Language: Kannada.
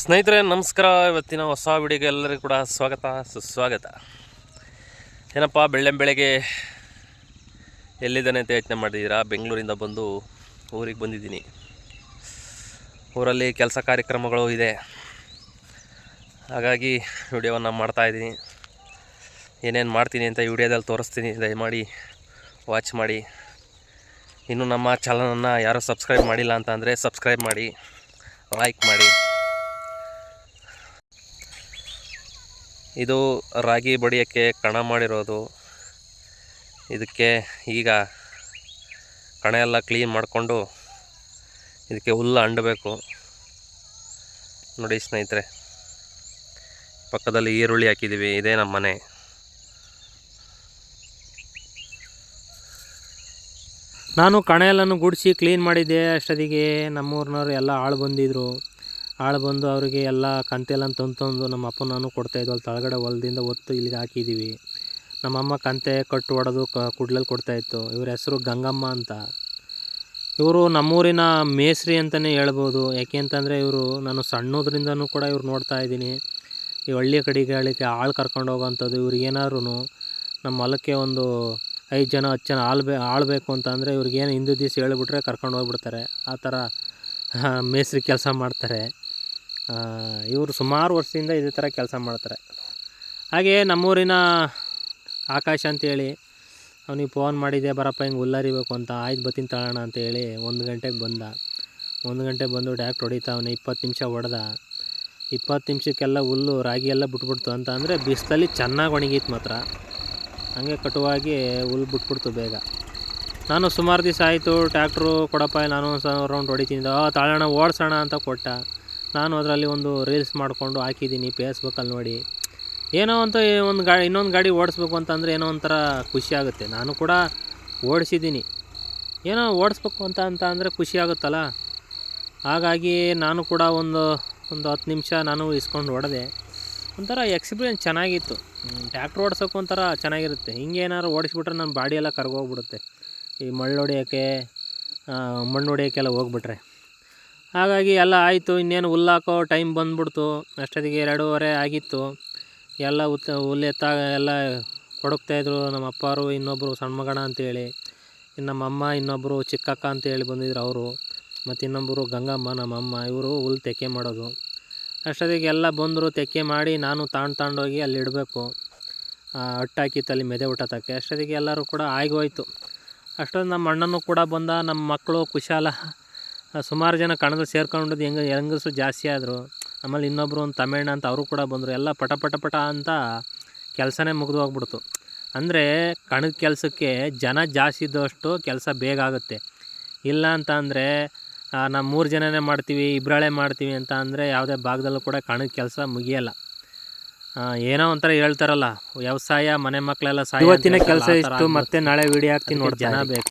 ಸ್ನೇಹಿತರೆ, ನಮಸ್ಕಾರ. ಇವತ್ತಿನ ಹೊಸ ವಿಡಿಯೋಗೆ ಎಲ್ಲರಿಗೂ ಕೂಡ ಸ್ವಾಗತ, ಸುಸ್ವಾಗತ. ಏನಪ್ಪ ಬೆಳ್ಳೆ ಬೆಳಗ್ಗೆ ಎಲ್ಲಿದ್ದಾನೆ ಅಂತ ಯೋಚನೆ ಮಾಡಿದ್ದೀರಾ? ಬೆಂಗಳೂರಿಂದ ಬಂದು ಊರಿಗೆ ಬಂದಿದ್ದೀನಿ. ಊರಲ್ಲಿ ಕೆಲಸ ಕಾರ್ಯಕ್ರಮಗಳು ಇದೆ. ಹಾಗಾಗಿ ವಿಡಿಯೋವನ್ನು ಮಾಡ್ತಾಯಿದ್ದೀನಿ ಏನೇನು ಮಾಡ್ತೀನಿ ಅಂತ ವಿಡಿಯೋದಲ್ಲಿ ತೋರಿಸ್ತೀನಿ. ದಯಮಾಡಿ ವಾಚ್ ಮಾಡಿ. ಇನ್ನು ನಮ್ಮ ಚಾನಲನ್ನು ಯಾರೂ ಸಬ್ಸ್ಕ್ರೈಬ್ ಮಾಡಿಲ್ಲ ಅಂತ ಅಂದರೆ ಸಬ್ಸ್ಕ್ರೈಬ್ ಮಾಡಿ, ಲೈಕ್ ಮಾಡಿ. ಇದು ರಾಗಿ ಬಡಿಯೋಕ್ಕೆ ಕಣ ಮಾಡಿರೋದು. ಇದಕ್ಕೆ ಈಗ ಕಣ ಎಲ್ಲ ಕ್ಲೀನ್ ಮಾಡಿಕೊಂಡು ಇದಕ್ಕೆ ಹುಲ್ಲು ಅಂಡಬೇಕು. ನೋಡಿ ಸ್ನೇಹಿತರೆ, ಪಕ್ಕದಲ್ಲಿ ಈರುಳ್ಳಿ ಹಾಕಿದ್ದೀವಿ, ಇದೇ ನಮ್ಮ ಮನೆ. ನಾನು ಕಣ ಎಲ್ಲನೂ ಗುಡಿಸಿ ಕ್ಲೀನ್ ಮಾಡಿದ್ದೆ, ಅಷ್ಟೊತ್ತಿಗೆ ನಮ್ಮೂರಿನವ್ರು ಎಲ್ಲ ಆಳು ಬಂದಿದ್ದರು ಆಳು ಬಂದು ಅವರಿಗೆ ಎಲ್ಲ ಕಂತೆಲ್ಲ ತಂದು ತಂದು ನಮ್ಮ ಅಪ್ಪ ನಾನು ಕೊಡ್ತಾಯಿದ್ವು ಅಲ್ಲಿ ತಳಗಡೆ ಹೊಲದಿಂದ ಒತ್ತು ಇಲ್ಲಿಗೆ ಹಾಕಿದ್ದೀವಿ. ನಮ್ಮಮ್ಮ ಕಂತೆ ಕಟ್ಟು ಹೊಡೆದು ಕ ಕುಡ್ಲಲ್ಲಿ ಕೊಡ್ತಾಯಿತ್ತು ಇವ್ರ ಹೆಸರು ಗಂಗಮ್ಮ ಅಂತ. ಇವರು ನಮ್ಮೂರಿನ ಮೇಸ್ರಿ ಅಂತಲೇ ಹೇಳ್ಬೋದು. ಯಾಕೆ ಅಂತಂದರೆ ಇವರು ನಾನು ಸಣ್ಣದ್ರಿಂದನೂ ಕೂಡ ಇವ್ರು ನೋಡ್ತಾ ಇದ್ದೀನಿ. ಈ ಹಳ್ಳಿ ಕಡೆಗಳಿಗೆ ಆಳು ಕರ್ಕೊಂಡು ಹೋಗೋವಂಥದ್ದು ಇವ್ರಿಗೆ ಏನಾದ್ರು ನಮ್ಮ ಹೊಲಕ್ಕೆ ಒಂದು ಐದು ಜನ, ಹತ್ತು ಜನ ಆಳು ಬೇ ಆಳ್ಬೇಕು ಅಂತ ಅಂದರೆ ಇವ್ರಿಗೇನು ಹಿಂದೆ ದಿವಸ ಹೇಳಿಬಿಟ್ರೆ ಕರ್ಕೊಂಡು ಹೋಗ್ಬಿಡ್ತಾರೆ. ಆ ಥರ ಮೇಸ್ತ್ರಿ ಕೆಲಸ ಮಾಡ್ತಾರೆ. ಇವರು ಸುಮಾರು ವರ್ಷದಿಂದ ಇದೇ ಥರ ಕೆಲಸ ಮಾಡ್ತಾರೆ. ಹಾಗೆ ನಮ್ಮೂರಿನ ಆಕಾಶ್ ಅಂತೇಳಿ, ಅವನಿಗೆ ಫೋನ್ ಮಾಡಿದ್ದೆ ಬರಪ್ಪ, ಹಿಂಗೆ ಹುಲ್ಲರಿಬೇಕು ಅಂತ, ಆಯ್ತು ಬತ್ತೀನಿ ತಗೋಣ ಅಂತೇಳಿ ಒಂದು ಗಂಟೆಗೆ ಬಂದ. ಒಂದು ಗಂಟೆಗೆ ಬಂದು ಟ್ಯಾಕ್ಟ್ರ್ ಹೊಡಿತಾವನೆ ಇಪ್ಪತ್ತು ನಿಮಿಷ ಹೊಡೆದ. ಇಪ್ಪತ್ತು ನಿಮಿಷಕ್ಕೆಲ್ಲ ಹುಲ್ಲು, ರಾಗಿ ಎಲ್ಲ ಬಿಟ್ಬಿಡ್ತು ಅಂತ ಅಂದರೆ ಬಿಸಿಲಲ್ಲಿ ಚೆನ್ನಾಗಿ ಒಣಗಿತ್ತು ಮಾತ್ರ. ಹಾಗೆ ಕಟುವಾಗಿ ಹುಲ್ಲು ಬಿಟ್ಬಿಡ್ತು ಬೇಗ. ನಾನು ಸುಮಾರು ದಿವಸ ಆಯಿತು, ಟ್ಯಾಕ್ಟ್ರು ಕೊಡಪ್ಪ, ನಾನು ಒಂದು ರೌಂಡ್ ಹೊಡಿತೀನಿ, ಆ ತಾಳೋಣ ಓಡಿಸೋಣ ಅಂತ ಕೊಟ್ಟ. ನಾನು ಅದರಲ್ಲಿ ಒಂದು ರೀಲ್ಸ್ ಮಾಡಿಕೊಂಡು ಹಾಕಿದ್ದೀನಿ ಫೇಸ್ಬುಕ್ಕಲ್ಲಿ ನೋಡಿ. ಏನೋ ಅಂತ ಒಂದು ಗಾಡಿ, ಇನ್ನೊಂದು ಗಾಡಿ ಓಡಿಸ್ಬೇಕು ಅಂತಂದರೆ ಏನೋ ಒಂಥರ ಖುಷಿ ಆಗುತ್ತೆ. ನಾನು ಕೂಡ ಓಡಿಸಿದ್ದೀನಿ. ಏನೋ ಓಡಿಸ್ಬೇಕು ಅಂತ ಅಂತ ಅಂದರೆ ಖುಷಿ ಆಗುತ್ತಲ್ಲ? ಹಾಗಾಗಿ ನಾನು ಕೂಡ ಒಂದು ಒಂದು ಹತ್ತು ನಿಮಿಷ ನಾನು ಇಸ್ಕೊಂಡು ಹೊಡೆದೆ ಒಂಥರ ಎಕ್ಸ್ಪೀರಿಯನ್ಸ್ ಚೆನ್ನಾಗಿತ್ತು. ಟ್ಯಾಕ್ಟ್ರ್ ಓಡಿಸೋಕೆ ಒಂಥರ ಚೆನ್ನಾಗಿರುತ್ತೆ. ಹಿಂಗೆ ಏನಾದ್ರು ಓಡಿಸ್ಬಿಟ್ರೆ ನನ್ನ ಬಾಡಿ ಎಲ್ಲ ಕರ್ಗೋಗ್ಬಿಡುತ್ತೆ. ಈ ಮಳ್ಳು ಹೊಡಿಯೋಕ್ಕೆ ಮಣ್ಣು ಹೊಡಿಯೋಕ್ಕೆಲ್ಲ ಹೋಗ್ಬಿಟ್ರೆ. ಹಾಗಾಗಿ ಎಲ್ಲ ಆಯಿತು, ಇನ್ನೇನು ಹುಲ್ಲಾಕೋ ಟೈಮ್ ಬಂದ್ಬಿಡ್ತು. ಅಷ್ಟೊತ್ತಿಗೆ ಎರಡೂವರೆ ಆಗಿತ್ತು. ಎಲ್ಲ ಉತ್ತ ಹುಲ್ಲು ಎತ್ತಾಗ ಎಲ್ಲ ಕೊಡಗ್ತಾಯಿದ್ರು ನಮ್ಮ ಅಪ್ಪಾರು ಇನ್ನೊಬ್ಬರು ಸಣ್ಣ ಮಗಣ ಅಂತೇಳಿ, ಇನ್ನು ನಮ್ಮ ಅಮ್ಮ ಇನ್ನೊಬ್ಬರು ಚಿಕ್ಕಕ್ಕ ಅಂತೇಳಿ ಬಂದಿದ್ರು ಅವರು, ಮತ್ತು ಇನ್ನೊಬ್ಬರು ಗಂಗಮ್ಮ, ನಮ್ಮ ಅಮ್ಮ, ಇವರು ಹುಲ್ಲು ತೆಕ್ಕೆ ಮಾಡೋದು. ಅಷ್ಟೊತ್ತಿಗೆ ಎಲ್ಲ ಬಂದರು, ತೆಕ್ಕೆ ಮಾಡಿ ನಾನು ತಾಂಡ್ ತಾಂಡೋಗಿ ಅಲ್ಲಿ ಇಡಬೇಕು. ಅಟ್ಟಾಕಿತ್ತು ಅಲ್ಲಿ ಮೆದೆ ಊಟತಕ್ಕೆ ಅಷ್ಟೊತ್ತಿಗೆ ಎಲ್ಲರೂ ಕೂಡ ಆಗೋಯ್ತು ಅಷ್ಟೊಂದು ನಮ್ಮ ಅಣ್ಣನೂ ಕೂಡ ಬಂದ, ನಮ್ಮ ಮಕ್ಕಳು ಕುಶಾಲ ಸುಮಾರು ಜನ ಕಣದಲ್ಲಿ ಸೇರ್ಕೊಂಡಿದ್ದು ಹೆಂಗ ಹೆಂಗಸು ಜಾಸ್ತಿ ಆದರು. ಆಮೇಲೆ ಇನ್ನೊಬ್ಬರು ಒಂದು ತಮಿಳ್ನ ಅಂತ ಅವರು ಕೂಡ ಬಂದರು. ಎಲ್ಲ ಪಟ ಪಟ ಪಟ ಅಂತ ಕೆಲಸನೇ ಮುಗಿದು ಹೋಗ್ಬಿಡ್ತು. ಅಂದರೆ ಕಣದ ಕೆಲಸಕ್ಕೆ ಜನ ಜಾಸ್ತಿ ಇದ್ದಷ್ಟು ಕೆಲಸ ಬೇಗ ಆಗುತ್ತೆ. ಇಲ್ಲ ಅಂತ ಅಂದರೆ ನಾವು ಮೂರು ಜನನೇ ಮಾಡ್ತೀವಿ ಇಬ್ಬರಾಳೆ ಮಾಡ್ತೀವಿ ಅಂತ ಅಂದರೆ ಯಾವುದೇ ಭಾಗದಲ್ಲೂ ಕೂಡ ಕಣದ ಕೆಲಸ ಮುಗಿಯಲ್ಲ. ಏನೋ ಒಂಥರ ಹೇಳ್ತಾರಲ್ಲ ವ್ಯವಸಾಯ ಮನೆ ಮಕ್ಕಳೆಲ್ಲ ಇವತ್ತಿನ ಕೆಲಸ ಇಷ್ಟು ಮತ್ತೆ ನಾಳೆ ವಿಡಿಯೋ ಹಾಕ್ತೀನಿ ನೋಡಿ ಜನ ಬೇಕು.